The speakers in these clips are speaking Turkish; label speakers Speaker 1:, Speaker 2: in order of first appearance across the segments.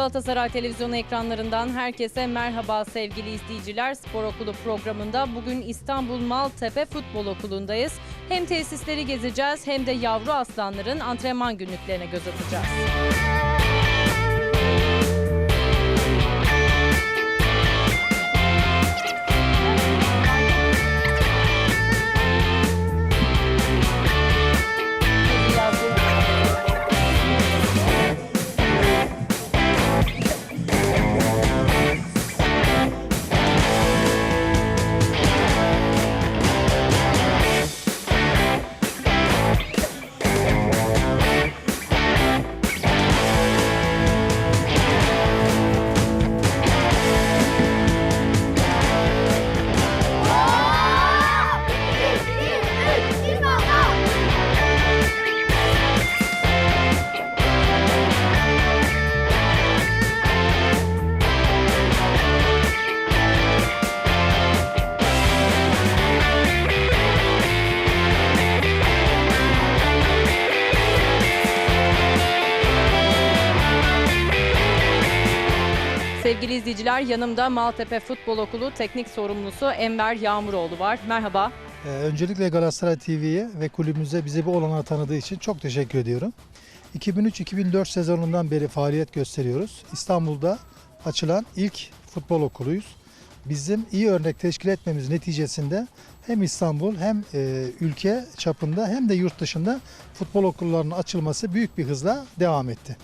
Speaker 1: Galatasaray Televizyonu ekranlarından herkese merhaba sevgili izleyiciler. Spor Okulu programında bugün İstanbul Maltepe Futbol Okulu'ndayız. Hem tesisleri gezeceğiz hem de yavru aslanların antrenman günlüklerine göz atacağız. Sevgili izleyiciler yanımda Maltepe Futbol Okulu teknik sorumlusu Enver Yağmuroğlu var. Merhaba.
Speaker 2: Ee, Öncelikle Galatasaray TV'ye ve kulübümüze bize bu olanağı tanıdığı için çok teşekkür ediyorum. 2003-2004 sezonundan beri faaliyet gösteriyoruz. İstanbul'da açılan ilk futbol okuluyuz. Bizim iyi örnek teşkil etmemiz neticesinde hem İstanbul hem e, ülke çapında hem de yurt dışında futbol okullarının açılması büyük bir hızla devam etti.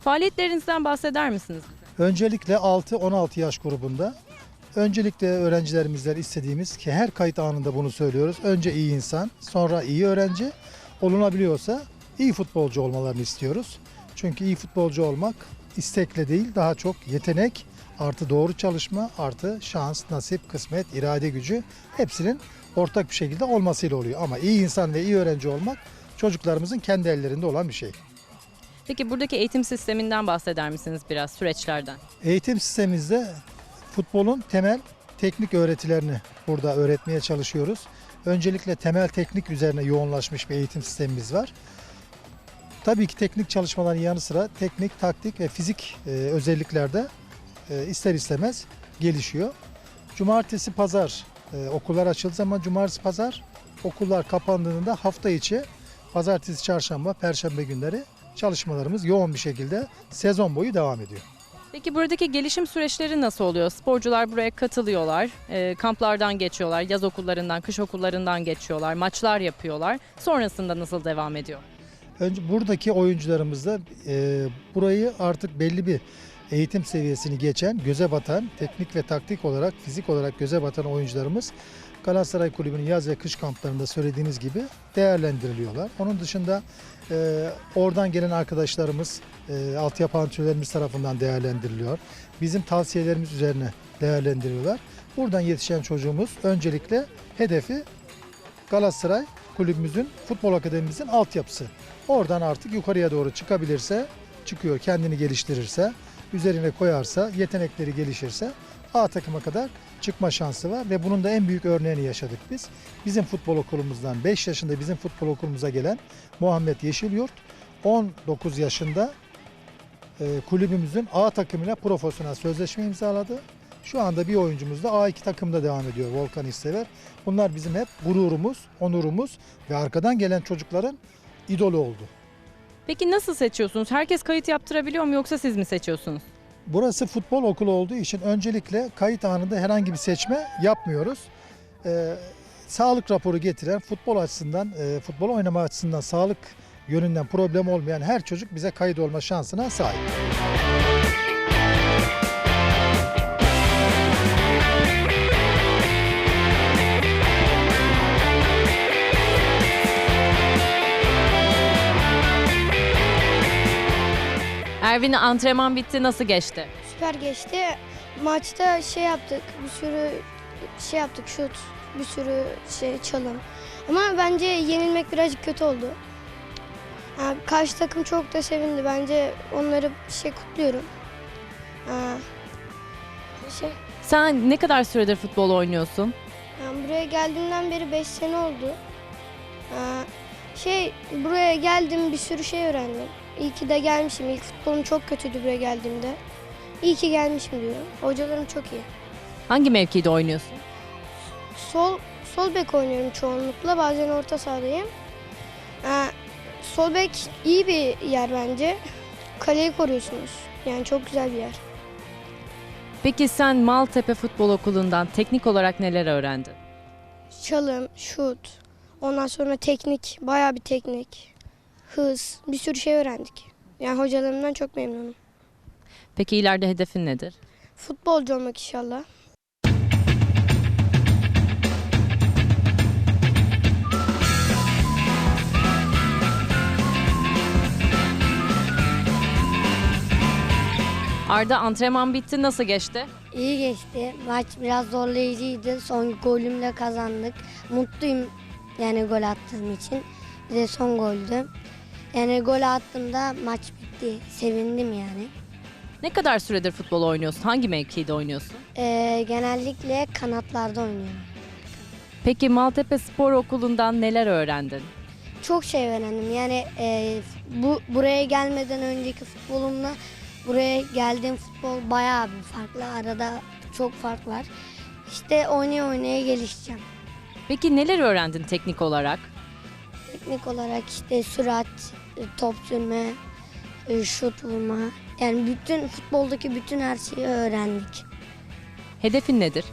Speaker 1: Faaliyetlerinizden bahseder misiniz?
Speaker 2: Öncelikle 6-16 yaş grubunda öncelikle öğrencilerimizden istediğimiz ki her kayıt anında bunu söylüyoruz. Önce iyi insan, sonra iyi öğrenci, olunabiliyorsa iyi futbolcu olmalarını istiyoruz. Çünkü iyi futbolcu olmak istekle değil daha çok yetenek artı doğru çalışma artı şans, nasip, kısmet, irade gücü hepsinin ortak bir şekilde olmasıyla oluyor. Ama iyi insan ve iyi öğrenci olmak çocuklarımızın kendi ellerinde olan bir şey.
Speaker 1: Peki buradaki eğitim sisteminden bahseder misiniz biraz süreçlerden?
Speaker 2: Eğitim sistemimizde futbolun temel teknik öğretilerini burada öğretmeye çalışıyoruz. Öncelikle temel teknik üzerine yoğunlaşmış bir eğitim sistemimiz var. Tabii ki teknik çalışmaların yanı sıra teknik, taktik ve fizik e, özelliklerde e, ister istemez gelişiyor. Cumartesi, pazar e, okullar açıldığı zaman cumartesi, pazar okullar kapandığında hafta içi pazartesi, çarşamba, perşembe günleri çalışmalarımız yoğun bir şekilde sezon boyu devam ediyor.
Speaker 1: Peki buradaki gelişim süreçleri nasıl oluyor? Sporcular buraya katılıyorlar, e, kamplardan geçiyorlar, yaz okullarından, kış okullarından geçiyorlar, maçlar yapıyorlar. Sonrasında nasıl devam ediyor?
Speaker 2: Önce buradaki oyuncularımız da e, burayı artık belli bir eğitim seviyesini geçen, göze batan, teknik ve taktik olarak, fizik olarak göze batan oyuncularımız Galatasaray Kulübü'nün yaz ve kış kamplarında söylediğiniz gibi değerlendiriliyorlar. Onun dışında e, oradan gelen arkadaşlarımız, e, altyapı antrenörlerimiz tarafından değerlendiriliyor. Bizim tavsiyelerimiz üzerine değerlendiriliyorlar. Buradan yetişen çocuğumuz öncelikle hedefi Galatasaray kulübümüzün, futbol akademimizin altyapısı. Oradan artık yukarıya doğru çıkabilirse, çıkıyor, kendini geliştirirse, üzerine koyarsa, yetenekleri gelişirse A takıma kadar çıkma şansı var ve bunun da en büyük örneğini yaşadık biz. Bizim futbol okulumuzdan 5 yaşında bizim futbol okulumuza gelen Muhammed Yeşilyurt 19 yaşında e, kulübümüzün A takımıyla profesyonel sözleşme imzaladı. Şu anda bir oyuncumuz da A2 takımda devam ediyor Volkan İstever. Bunlar bizim hep gururumuz, onurumuz ve arkadan gelen çocukların idolü oldu.
Speaker 1: Peki nasıl seçiyorsunuz? Herkes kayıt yaptırabiliyor mu yoksa siz mi seçiyorsunuz?
Speaker 2: Burası futbol okulu olduğu için öncelikle kayıt anında herhangi bir seçme yapmıyoruz. Ee, sağlık raporu getiren futbol açısından, e, futbol oynama açısından sağlık yönünden problem olmayan her çocuk bize kayıt olma şansına sahip.
Speaker 1: Ervin antrenman bitti nasıl geçti?
Speaker 3: Süper geçti. Maçta şey yaptık, bir sürü şey yaptık, şut, bir sürü şey çalım. Ama bence yenilmek birazcık kötü oldu. Ha, karşı takım çok da sevindi. Bence onları şey kutluyorum. Ha, şey,
Speaker 1: Sen ne kadar süredir futbol oynuyorsun?
Speaker 3: ha, buraya geldiğimden beri 5 sene oldu. Ha, şey buraya geldim bir sürü şey öğrendim. İyi ki de gelmişim. İlk futbolum çok kötüydü buraya geldiğimde. İyi ki gelmişim diyorum. Hocalarım çok iyi.
Speaker 1: Hangi mevkide oynuyorsun?
Speaker 3: Sol sol bek oynuyorum çoğunlukla. Bazen orta sahadayım. Ee, sol bek iyi bir yer bence. Kaleyi koruyorsunuz. Yani çok güzel bir yer.
Speaker 1: Peki sen Maltepe Futbol Okulu'ndan teknik olarak neler öğrendin?
Speaker 3: Çalım, şut, ondan sonra teknik, bayağı bir teknik, hız, bir sürü şey öğrendik. Yani hocalarımdan çok memnunum.
Speaker 1: Peki ileride hedefin nedir?
Speaker 3: Futbolcu olmak inşallah.
Speaker 1: Arda antrenman bitti nasıl geçti?
Speaker 4: İyi geçti. Maç biraz zorlayıcıydı. Son golümle kazandık. Mutluyum yani gol attığım için. Bir de son goldü. Yani gol attığımda maç bitti. Sevindim yani.
Speaker 1: Ne kadar süredir futbol oynuyorsun? Hangi mevkide oynuyorsun?
Speaker 4: Ee, genellikle kanatlarda oynuyorum.
Speaker 1: Peki Maltepe Spor Okulu'ndan neler öğrendin?
Speaker 4: Çok şey öğrendim. Yani e, bu buraya gelmeden önceki futbolumla buraya geldiğim futbol bayağı bir farklı. Arada çok fark var. İşte oynaya oynaya gelişeceğim.
Speaker 1: Peki neler öğrendin teknik olarak?
Speaker 4: Teknik olarak işte sürat, top sürme, e, şut vurma. Yani bütün futboldaki bütün her şeyi öğrendik.
Speaker 1: Hedefin nedir?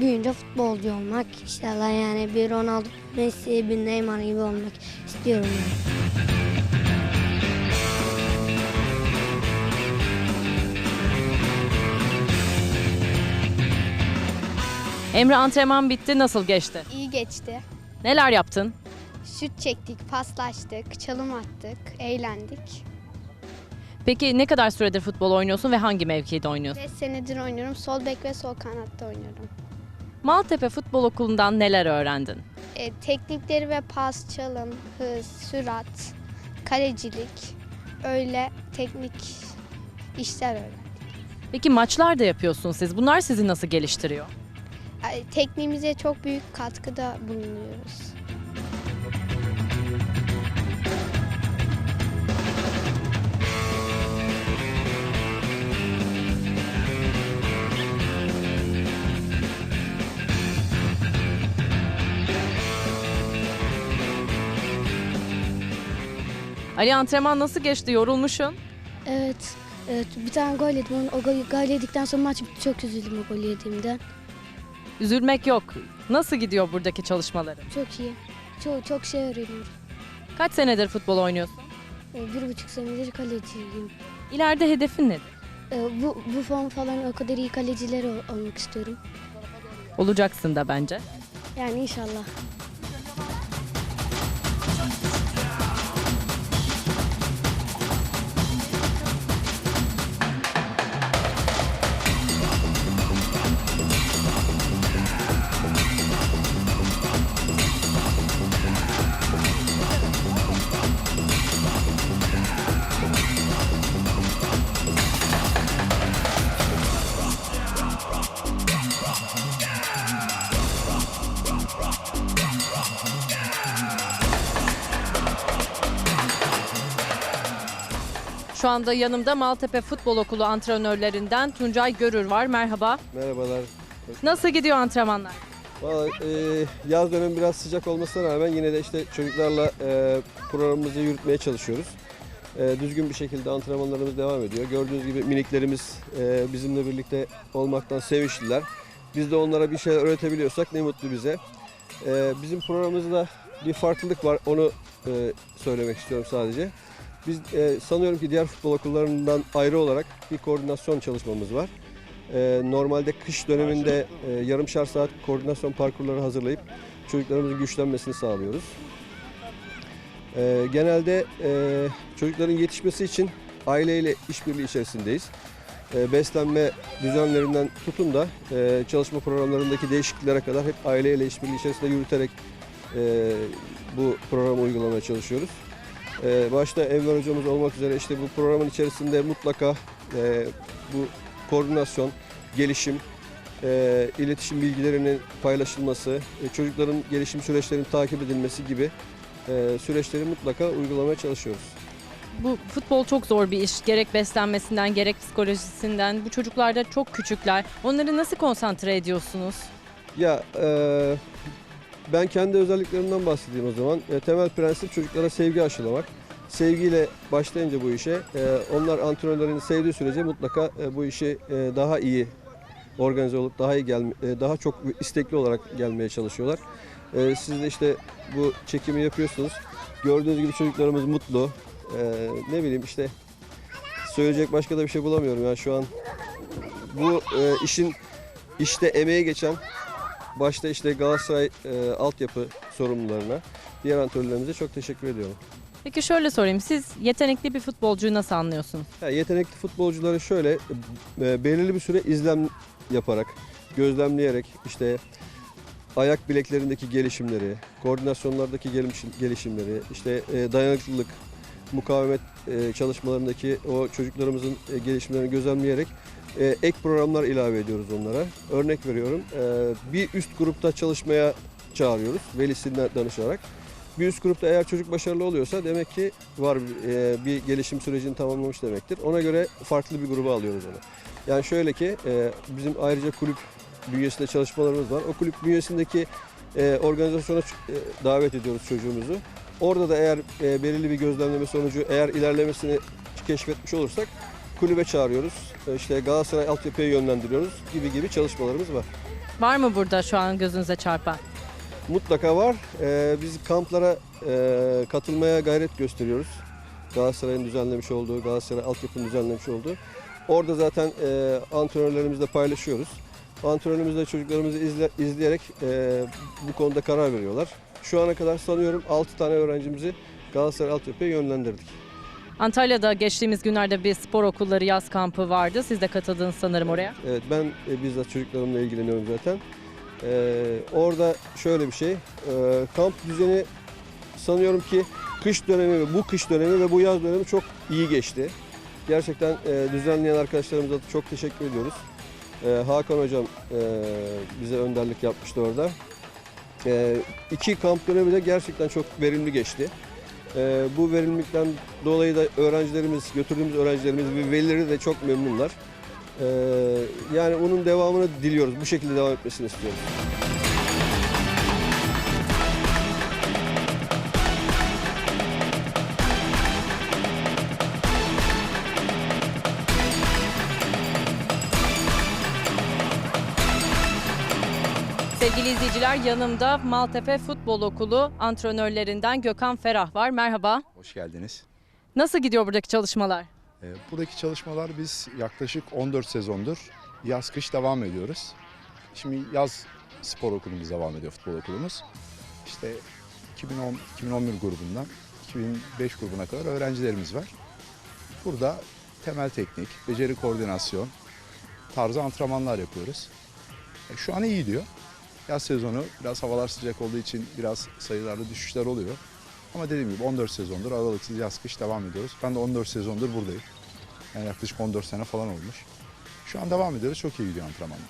Speaker 4: Büyüyünce futbolcu olmak inşallah yani bir Ronaldo, Messi, bir Neymar gibi olmak istiyorum yani.
Speaker 1: Emre antrenman bitti nasıl geçti?
Speaker 5: İyi geçti.
Speaker 1: Neler yaptın?
Speaker 5: Şut çektik, paslaştık, çalım attık, eğlendik.
Speaker 1: Peki ne kadar süredir futbol oynuyorsun ve hangi mevkide oynuyorsun?
Speaker 5: 5 senedir oynuyorum. Sol bek ve sol kanatta oynuyorum.
Speaker 1: Maltepe Futbol Okulu'ndan neler öğrendin?
Speaker 5: E, teknikleri ve pas, çalım, hız, sürat, kalecilik, öyle teknik işler öğrendik.
Speaker 1: Peki maçlar da yapıyorsun siz. Bunlar sizi nasıl geliştiriyor?
Speaker 5: E, tekniğimize çok büyük katkıda bulunuyoruz.
Speaker 1: Ali antrenman nasıl geçti? Yorulmuşsun.
Speaker 6: Evet. Evet bir tane gol yedim. Onu- O gol, gol yedikten sonra maç bitti. Çok üzüldüm o gol yediğimden.
Speaker 1: Üzülmek yok. Nasıl gidiyor buradaki çalışmaların?
Speaker 6: Çok iyi. Çok çok şey öğreniyorum.
Speaker 1: Kaç senedir futbol oynuyorsun?
Speaker 6: Ee, Bir buçuk senedir kaleciyim.
Speaker 1: İleride hedefin nedir?
Speaker 6: Ee, Bu, bu form falan o kadar iyi kaleciler ol- olmak istiyorum.
Speaker 1: Olacaksın da bence.
Speaker 6: Yani inşallah.
Speaker 1: Anda yanımda Maltepe Futbol Okulu antrenörlerinden Tuncay Görür var. Merhaba.
Speaker 7: Merhabalar.
Speaker 1: Nasıl gidiyor antrenmanlar?
Speaker 7: Vallahi, e, yaz dönemi biraz sıcak olmasına rağmen yine de işte çocuklarla e, programımızı yürütmeye çalışıyoruz. E, düzgün bir şekilde antrenmanlarımız devam ediyor. Gördüğünüz gibi miniklerimiz e, bizimle birlikte olmaktan sevinçliler. Biz de onlara bir şeyler öğretebiliyorsak ne mutlu bize. E, bizim programımızda bir farklılık var. Onu e, söylemek istiyorum sadece. Biz e, sanıyorum ki diğer futbol okullarından ayrı olarak bir koordinasyon çalışmamız var. Ee, normalde kış döneminde e, yarımşar saat koordinasyon parkurları hazırlayıp çocuklarımızın güçlenmesini sağlıyoruz. Ee, genelde e, çocukların yetişmesi için aileyle işbirliği içerisindeyiz. Ee, beslenme düzenlerinden tutun da e, çalışma programlarındaki değişikliklere kadar hep aileyle işbirliği içerisinde yürüterek e, bu programı uygulamaya çalışıyoruz. Ee, başta Enver hocamız olmak üzere işte bu programın içerisinde mutlaka e, bu koordinasyon, gelişim, e, iletişim bilgilerinin paylaşılması, e, çocukların gelişim süreçlerinin takip edilmesi gibi e, süreçleri mutlaka uygulamaya çalışıyoruz.
Speaker 1: Bu futbol çok zor bir iş. Gerek beslenmesinden gerek psikolojisinden. Bu çocuklar da çok küçükler. Onları nasıl konsantre ediyorsunuz?
Speaker 7: Ya e, ben kendi özelliklerimden bahsedeyim o zaman. E, temel prensip çocuklara sevgi aşılamak. Sevgiyle başlayınca bu işe e, onlar antrenörlerini sevdiği sürece mutlaka e, bu işi e, daha iyi organize olup daha iyi gelme, e, daha çok istekli olarak gelmeye çalışıyorlar. E, siz de işte bu çekimi yapıyorsunuz. Gördüğünüz gibi çocuklarımız mutlu. E, ne bileyim işte söyleyecek başka da bir şey bulamıyorum ya şu an. Bu e, işin işte emeğe geçen başta işte Galatasaray e, altyapı sorumlularına, diğer antrenörlerimize çok teşekkür ediyorum.
Speaker 1: Peki şöyle sorayım. Siz yetenekli bir futbolcuyu nasıl anlıyorsunuz?
Speaker 7: Ya, yetenekli futbolcuları şöyle e, belirli bir süre izlem yaparak, gözlemleyerek işte ayak bileklerindeki gelişimleri, koordinasyonlardaki gelişim- gelişimleri, işte e, dayanıklılık, mukavemet e, çalışmalarındaki o çocuklarımızın e, gelişimlerini gözlemleyerek e, ek programlar ilave ediyoruz onlara. Örnek veriyorum, e, bir üst grupta çalışmaya çağırıyoruz velisinden danışarak. Bir üst grupta eğer çocuk başarılı oluyorsa demek ki var e, bir gelişim sürecini tamamlamış demektir. Ona göre farklı bir gruba alıyoruz onu. Yani şöyle ki e, bizim ayrıca kulüp bünyesinde çalışmalarımız var. O kulüp bünyesindeki e, organizasyona e, davet ediyoruz çocuğumuzu. Orada da eğer e, belirli bir gözlemleme sonucu eğer ilerlemesini keşfetmiş olursak kulübe çağırıyoruz. E, işte Galatasaray altyapıya yönlendiriyoruz gibi gibi çalışmalarımız var.
Speaker 1: Var mı burada şu an gözünüze çarpan?
Speaker 7: Mutlaka var. Ee, biz kamplara e, katılmaya gayret gösteriyoruz. Galatasaray'ın düzenlemiş olduğu, Galatasaray altyapının düzenlemiş olduğu. Orada zaten e, antrenörlerimizle paylaşıyoruz. Antrenörlerimiz de çocuklarımızı izle, izleyerek e, bu konuda karar veriyorlar. Şu ana kadar sanıyorum 6 tane öğrencimizi Galatasaray altyapıya yönlendirdik.
Speaker 1: Antalya'da geçtiğimiz günlerde bir spor okulları yaz kampı vardı. Siz de katıldınız sanırım oraya.
Speaker 7: Evet ben e, bizzat çocuklarımla ilgileniyorum zaten. Ee, orada şöyle bir şey, e, kamp düzeni sanıyorum ki kış dönemi ve bu kış dönemi ve bu yaz dönemi çok iyi geçti. Gerçekten e, düzenleyen arkadaşlarımıza da çok teşekkür ediyoruz. E, Hakan hocam e, bize önderlik yapmıştı orada. E, iki kamp dönemi de gerçekten çok verimli geçti. E, bu verimlilikten dolayı da öğrencilerimiz, götürdüğümüz öğrencilerimiz ve velileri de çok memnunlar. Ee, yani onun devamını diliyoruz. Bu şekilde devam etmesini istiyoruz.
Speaker 1: Sevgili izleyiciler yanımda Maltepe Futbol Okulu antrenörlerinden Gökhan Ferah var. Merhaba.
Speaker 8: Hoş geldiniz.
Speaker 1: Nasıl gidiyor buradaki çalışmalar?
Speaker 8: Ee, Buradaki çalışmalar biz yaklaşık 14 sezondur yaz kış devam ediyoruz. Şimdi yaz spor okulumuz devam ediyor, futbol okulumuz. İşte 2010 2011 grubundan 2005 grubuna kadar öğrencilerimiz var. Burada temel teknik, beceri koordinasyon tarzı antrenmanlar yapıyoruz. E, Şu an iyi gidiyor. Yaz sezonu biraz havalar sıcak olduğu için biraz sayılarda düşüşler oluyor. Ama dediğim gibi 14 sezondur aralıksız yaz kış devam ediyoruz. Ben de 14 sezondur buradayım. Yani yaklaşık 14 sene falan olmuş. Şu an devam ediyoruz. Çok iyi gidiyor antrenmanlar.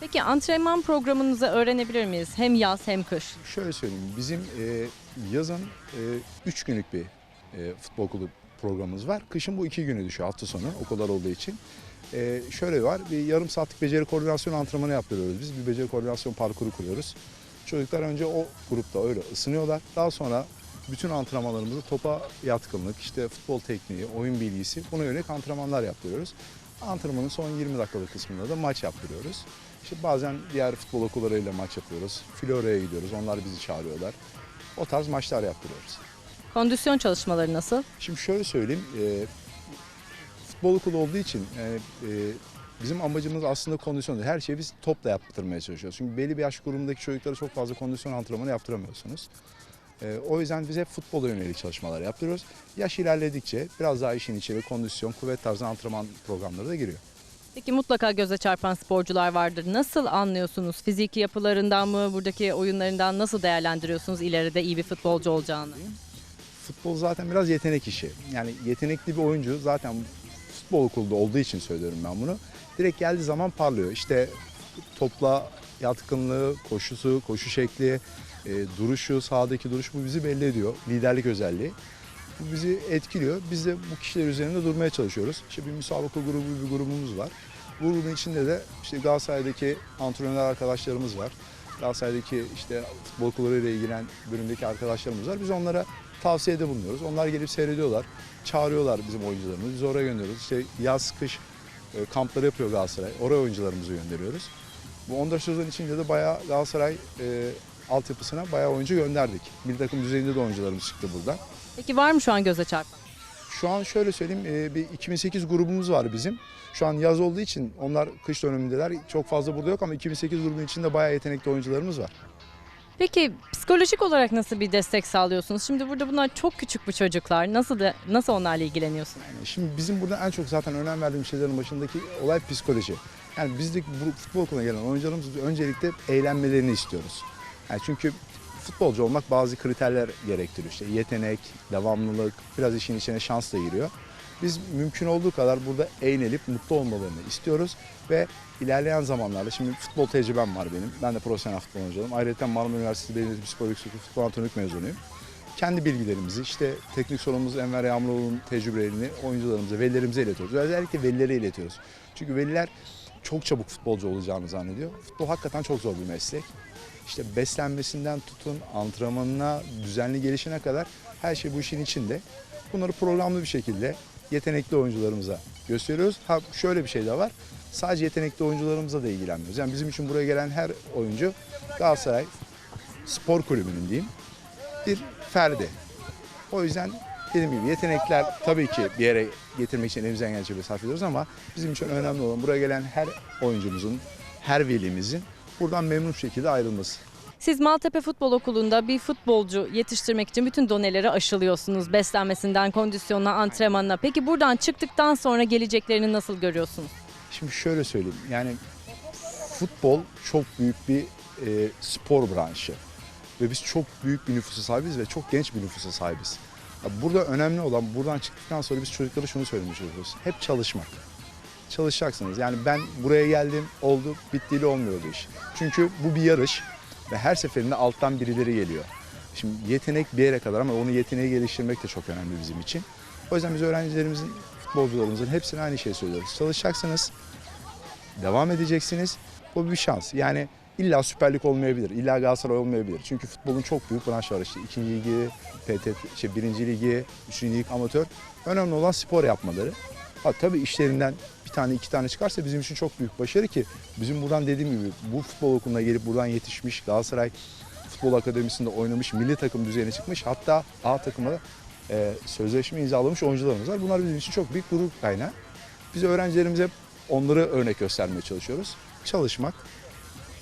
Speaker 1: Peki antrenman programınızı öğrenebilir miyiz? Hem yaz hem kış.
Speaker 8: Şöyle söyleyeyim. Bizim e, yazın 3 günlük bir e, futbol okulu programımız var. Kışın bu 2 günü düşüyor hafta sonu okullar olduğu için. E, şöyle var. Bir yarım saatlik beceri koordinasyon antrenmanı yaptırıyoruz biz. Bir beceri koordinasyon parkuru kuruyoruz. Çocuklar önce o grupta öyle ısınıyorlar. Daha sonra bütün antrenmanlarımızı topa yatkınlık, işte futbol tekniği, oyun bilgisi buna yönelik antrenmanlar yaptırıyoruz. Antrenmanın son 20 dakikalık kısmında da maç yaptırıyoruz. İşte bazen diğer futbol okullarıyla maç yapıyoruz. Florya'ya gidiyoruz, onlar bizi çağırıyorlar. O tarz maçlar yaptırıyoruz.
Speaker 1: Kondisyon çalışmaları nasıl?
Speaker 8: Şimdi şöyle söyleyeyim, e, futbol okulu olduğu için yani, e, bizim amacımız aslında kondisyon. Her şeyi biz topla yaptırmaya çalışıyoruz. Çünkü belli bir yaş grubundaki çocuklara çok fazla kondisyon antrenmanı yaptıramıyorsunuz. E, o yüzden bize futbola yönelik çalışmalar yaptırıyoruz. Yaş ilerledikçe biraz daha işin içine kondisyon, kuvvet tarzı antrenman programları da giriyor.
Speaker 1: Peki mutlaka göze çarpan sporcular vardır. Nasıl anlıyorsunuz? Fiziki yapılarından mı, buradaki oyunlarından nasıl değerlendiriyorsunuz ileride iyi bir futbolcu olacağını?
Speaker 8: Futbol zaten biraz yetenek işi. Yani yetenekli bir oyuncu zaten futbol okulda olduğu için söylüyorum ben bunu. Direkt geldiği zaman parlıyor. İşte topla yatkınlığı, koşusu, koşu şekli, e, duruşu, sahadaki duruş bu bizi belli ediyor. Liderlik özelliği. Bu bizi etkiliyor. Biz de bu kişiler üzerinde durmaya çalışıyoruz. İşte bir müsabaka grubu bir grubumuz var. Bu grubun içinde de işte Galatasaray'daki antrenör arkadaşlarımız var. Galatasaray'daki işte futbol okullarıyla ilgilen bölümdeki arkadaşlarımız var. Biz onlara tavsiyede bulunuyoruz. Onlar gelip seyrediyorlar. Çağırıyorlar bizim oyuncularımızı. Biz oraya gönderiyoruz. İşte yaz, kış e, kampları yapıyor Galatasaray. Oraya oyuncularımızı gönderiyoruz. Bu 14 sezon içinde de bayağı Galatasaray e, altyapısına bayağı oyuncu gönderdik. Bir takım düzeyinde de oyuncularımız çıktı buradan.
Speaker 1: Peki var mı şu an göze çarpan?
Speaker 8: Şu an şöyle söyleyeyim e, bir 2008 grubumuz var bizim. Şu an yaz olduğu için onlar kış dönemindeler. Çok fazla burada yok ama 2008 grubunun içinde bayağı yetenekli oyuncularımız var.
Speaker 1: Peki psikolojik olarak nasıl bir destek sağlıyorsunuz? Şimdi burada bunlar çok küçük bu çocuklar. Nasıl da nasıl onlarla ilgileniyorsunuz?
Speaker 8: Yani şimdi bizim burada en çok zaten önem verdiğim şeylerin başındaki olay psikoloji. Yani bizdeki bu futbol okuluna gelen oyuncularımız öncelikle eğlenmelerini istiyoruz. Yani çünkü futbolcu olmak bazı kriterler gerektiriyor. İşte yetenek, devamlılık, biraz işin içine şans da giriyor. Biz mümkün olduğu kadar burada eğlenip mutlu olmalarını istiyoruz ve ilerleyen zamanlarda şimdi futbol tecrübem var benim. Ben de profesyonel futbol oyuncuyum. Ayrıca Marmara Üniversitesi Belediyesi Psikolojik Futbol Antrenörlük mezunuyum. Kendi bilgilerimizi işte teknik sorumlumuz Enver Yağmuroğlu'nun tecrübelerini oyuncularımıza, velilerimize iletiyoruz. Özellikle velilere iletiyoruz. Çünkü veliler çok çabuk futbolcu olacağını zannediyor. Futbol hakikaten çok zor bir meslek. İşte beslenmesinden tutun, antrenmanına, düzenli gelişine kadar her şey bu işin içinde. Bunları programlı bir şekilde yetenekli oyuncularımıza gösteriyoruz. Ha şöyle bir şey de var. Sadece yetenekli oyuncularımıza da ilgilenmiyoruz. Yani bizim için buraya gelen her oyuncu Galatasaray Spor Kulübü'nün diyeyim bir ferdi. O yüzden dediğim gibi yetenekler tabii ki bir yere getirmek için elimizden gelince çabayı sarf ediyoruz ama bizim için önemli olan buraya gelen her oyuncumuzun, her velimizin buradan memnun şekilde ayrılması.
Speaker 1: Siz Maltepe Futbol Okulu'nda bir futbolcu yetiştirmek için bütün doneleri aşılıyorsunuz. Beslenmesinden, kondisyonuna, antrenmanına. Peki buradan çıktıktan sonra geleceklerini nasıl görüyorsunuz?
Speaker 8: Şimdi şöyle söyleyeyim yani futbol çok büyük bir e, spor branşı ve biz çok büyük bir nüfusa sahibiz ve çok genç bir nüfusa sahibiz. Burada önemli olan buradan çıktıktan sonra biz çocuklara şunu söylemeye çalışıyoruz. Hep çalışmak. Çalışacaksınız. Yani ben buraya geldim oldu bittiğiyle olmuyor bu iş. Çünkü bu bir yarış ve her seferinde alttan birileri geliyor. Şimdi yetenek bir yere kadar ama onu yeteneği geliştirmek de çok önemli bizim için. O yüzden biz öğrencilerimizin, futbolcularımızın hepsine aynı şeyi söylüyoruz. Çalışacaksınız, devam edeceksiniz. Bu bir şans. Yani illa Süper Lig olmayabilir, illa Galatasaray olmayabilir. Çünkü futbolun çok büyük branşı var işte. İkinci ligi, PT, şey, birinci ligi, üçüncü lig, amatör. Önemli olan spor yapmaları. Ha, tabii işlerinden bir tane iki tane çıkarsa bizim için çok büyük başarı ki bizim buradan dediğim gibi bu futbol okuluna gelip buradan yetişmiş Galatasaray Futbol Akademisi'nde oynamış, milli takım düzeyine çıkmış. Hatta A takıma e, sözleşme imzalamış oyuncularımız var. Bunlar bizim için çok büyük gurur kaynağı. Biz öğrencilerimize onları örnek göstermeye çalışıyoruz. Çalışmak,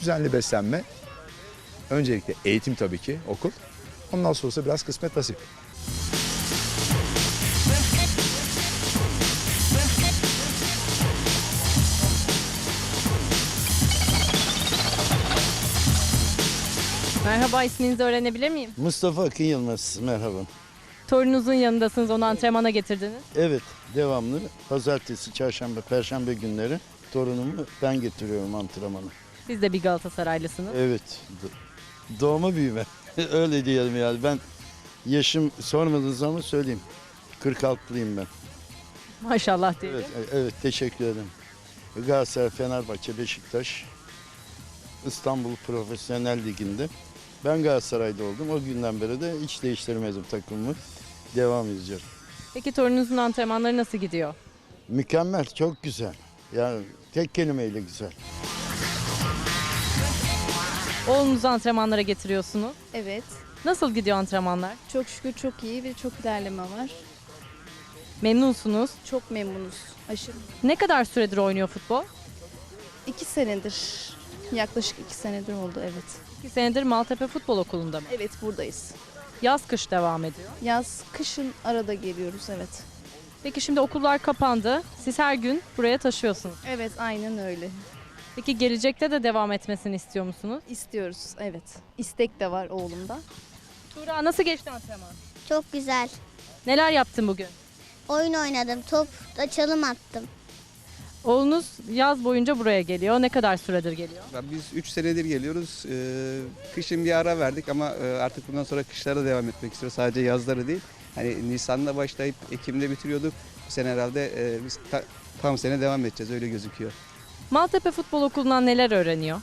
Speaker 8: düzenli beslenme, öncelikle eğitim tabii ki okul. Ondan sonrası biraz kısmet nasip.
Speaker 1: Merhaba isminizi öğrenebilir miyim?
Speaker 9: Mustafa Akın Yılmaz, merhaba.
Speaker 1: Torununuzun yanındasınız, onu antrenmana getirdiniz.
Speaker 9: Evet, devamlı pazartesi, çarşamba, perşembe günleri torunumu ben getiriyorum antrenmana.
Speaker 1: Siz de bir Galatasaraylısınız.
Speaker 9: Evet, do- doğma büyüme. Öyle diyelim yani. Ben yaşım sormadığınız zaman söyleyeyim. 46'lıyım ben.
Speaker 1: Maşallah diyelim.
Speaker 9: Evet, e- evet teşekkür ederim. Galatasaray, Fenerbahçe, Beşiktaş, İstanbul Profesyonel Ligi'nde. Ben Galatasaray'da oldum. O günden beri de hiç değiştirmedim takımımı. Devam edeceğim.
Speaker 1: Peki torununuzun antrenmanları nasıl gidiyor?
Speaker 9: Mükemmel, çok güzel. Yani tek kelimeyle güzel.
Speaker 1: Oğlunuzu antrenmanlara getiriyorsunuz.
Speaker 5: Evet.
Speaker 1: Nasıl gidiyor antrenmanlar?
Speaker 5: Çok şükür çok iyi ve çok ilerleme var.
Speaker 1: Memnunsunuz.
Speaker 5: Çok memnunuz. Aşırı.
Speaker 1: Ne kadar süredir oynuyor futbol?
Speaker 5: İki senedir. Yaklaşık iki senedir oldu evet.
Speaker 1: İki senedir Maltepe Futbol Okulu'nda mı?
Speaker 5: Evet buradayız.
Speaker 1: Yaz kış devam ediyor.
Speaker 5: Yaz, kışın arada geliyoruz evet.
Speaker 1: Peki şimdi okullar kapandı. Siz her gün buraya taşıyorsunuz.
Speaker 5: Evet aynen öyle.
Speaker 1: Peki gelecekte de devam etmesini istiyor musunuz?
Speaker 5: İstiyoruz evet. İstek de var oğlumda.
Speaker 1: Tuğra nasıl geçti antrenman?
Speaker 4: Çok güzel.
Speaker 1: Neler yaptın bugün?
Speaker 4: Oyun oynadım. Top da çalım attım.
Speaker 1: Oğlunuz yaz boyunca buraya geliyor. Ne kadar süredir geliyor?
Speaker 10: Ya Biz 3 senedir geliyoruz. Ee, kışın bir ara verdik ama e, artık bundan sonra kışlara devam etmek istiyoruz. Sadece yazları değil. Hani Nisan'da başlayıp Ekim'de bitiriyorduk. Bu sene herhalde e, biz ta- tam sene devam edeceğiz öyle gözüküyor.
Speaker 1: Maltepe Futbol Okulu'ndan neler öğreniyor?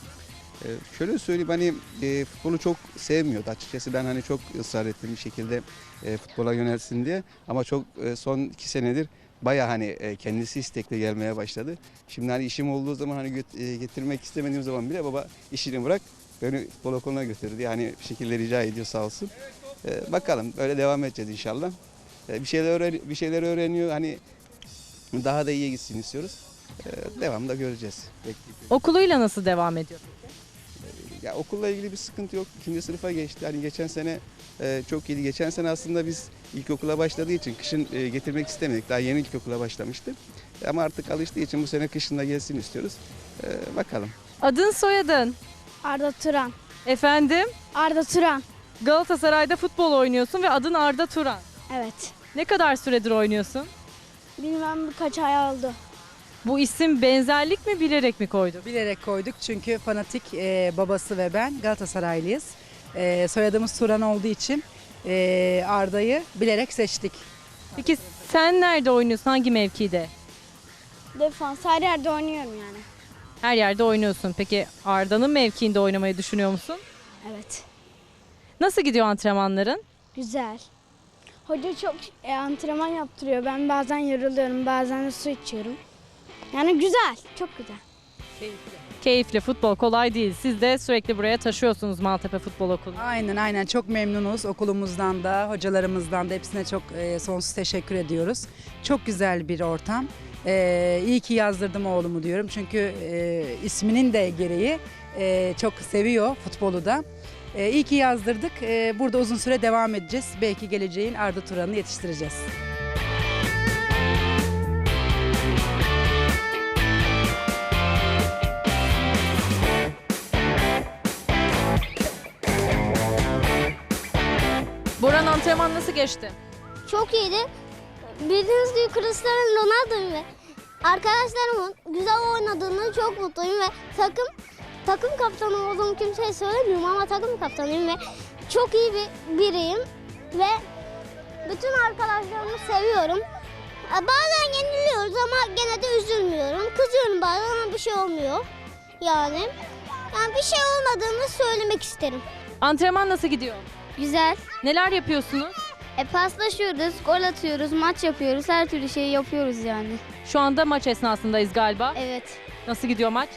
Speaker 10: Ee, şöyle söyleyeyim hani e, futbolu çok sevmiyordu açıkçası ben hani çok ısrar ettim bir şekilde e, futbola yönelsin diye ama çok e, son iki senedir baya hani e, kendisi istekle gelmeye başladı. Şimdi hani işim olduğu zaman hani e, getirmek istemediğim zaman bile baba işini bırak beni futbol okuluna götür diye hani bir şekilde rica ediyor sağ olsun. E, bakalım böyle devam edeceğiz inşallah. E, bir şeyler öğren bir şeyler öğreniyor hani daha da iyiye gitsin istiyoruz. E, devamında göreceğiz. Bekleyip
Speaker 1: Okuluyla nasıl devam ediyor?
Speaker 10: ya okulla ilgili bir sıkıntı yok. İkinci sınıfa geçti. Hani geçen sene e, çok iyiydi. Geçen sene aslında biz ilkokula başladığı için kışın e, getirmek istemedik. Daha yeni ilkokula başlamıştı. Ama artık alıştığı için bu sene kışın da gelsin istiyoruz. E, bakalım.
Speaker 1: Adın soyadın?
Speaker 6: Arda Turan.
Speaker 1: Efendim?
Speaker 6: Arda Turan.
Speaker 1: Galatasaray'da futbol oynuyorsun ve adın Arda Turan.
Speaker 6: Evet.
Speaker 1: Ne kadar süredir oynuyorsun?
Speaker 6: Bilmem birkaç ay oldu.
Speaker 1: Bu isim benzerlik mi bilerek mi koydun?
Speaker 11: Bilerek koyduk çünkü fanatik e, babası ve ben Galatasaraylıyız. E, soyadımız Turan olduğu için e, Arda'yı bilerek seçtik.
Speaker 1: Peki sen nerede oynuyorsun? Hangi mevkide?
Speaker 6: Defans her yerde oynuyorum yani.
Speaker 1: Her yerde oynuyorsun. Peki Arda'nın mevkiinde oynamayı düşünüyor musun?
Speaker 6: Evet.
Speaker 1: Nasıl gidiyor antrenmanların?
Speaker 6: Güzel. Hoca çok e, antrenman yaptırıyor. Ben bazen yoruluyorum, bazen de su içiyorum. Yani güzel, çok güzel.
Speaker 1: Keyifli futbol kolay değil. Siz de sürekli buraya taşıyorsunuz Maltepe Futbol Okulu.
Speaker 11: Aynen aynen çok memnunuz okulumuzdan da hocalarımızdan da hepsine çok e, sonsuz teşekkür ediyoruz. Çok güzel bir ortam. E, iyi ki yazdırdım oğlumu diyorum çünkü e, isminin de gereği e, çok seviyor futbolu da. E, iyi ki yazdırdık. E, burada uzun süre devam edeceğiz. Belki geleceğin Arda Turan'ı yetiştireceğiz.
Speaker 1: Antrenman nasıl geçti?
Speaker 3: Çok iyiydi. Bildiğiniz gibi Cristiano Ronaldo ve arkadaşlarımın güzel oynadığını çok mutluyum ve takım takım kaptanı olduğumu kimseye söylemiyorum ama takım kaptanıyım ve çok iyi bir biriyim ve bütün arkadaşlarımı seviyorum. E, Bazen yeniliyoruz ama gene de üzülmüyorum. Kızıyorum bazen ama bir şey olmuyor. Yani yani bir şey olmadığını söylemek isterim.
Speaker 1: Antrenman nasıl gidiyor?
Speaker 3: Güzel.
Speaker 1: Neler yapıyorsunuz?
Speaker 3: E paslaşıyoruz, gol atıyoruz, maç yapıyoruz, her türlü şeyi yapıyoruz yani.
Speaker 1: Şu anda maç esnasındayız galiba.
Speaker 3: Evet,
Speaker 1: Nasıl gidiyor maç?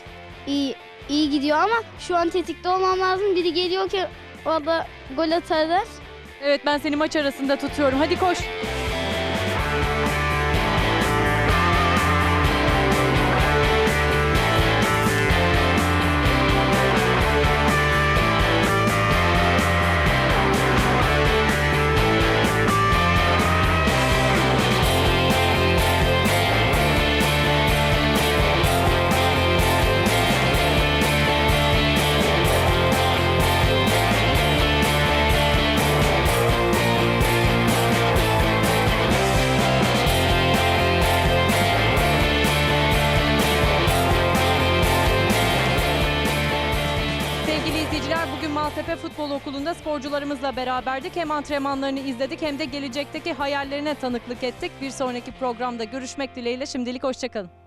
Speaker 3: iyi iyi gidiyor ama şu an tetikte olmam lazım. Biri geliyor ki o da gol atarlar.
Speaker 1: Evet ben seni maç arasında tutuyorum. Hadi koş. Maltepe Futbol Okulu'nda sporcularımızla beraberdik. Hem antrenmanlarını izledik hem de gelecekteki hayallerine tanıklık ettik. Bir sonraki programda görüşmek dileğiyle şimdilik hoşçakalın.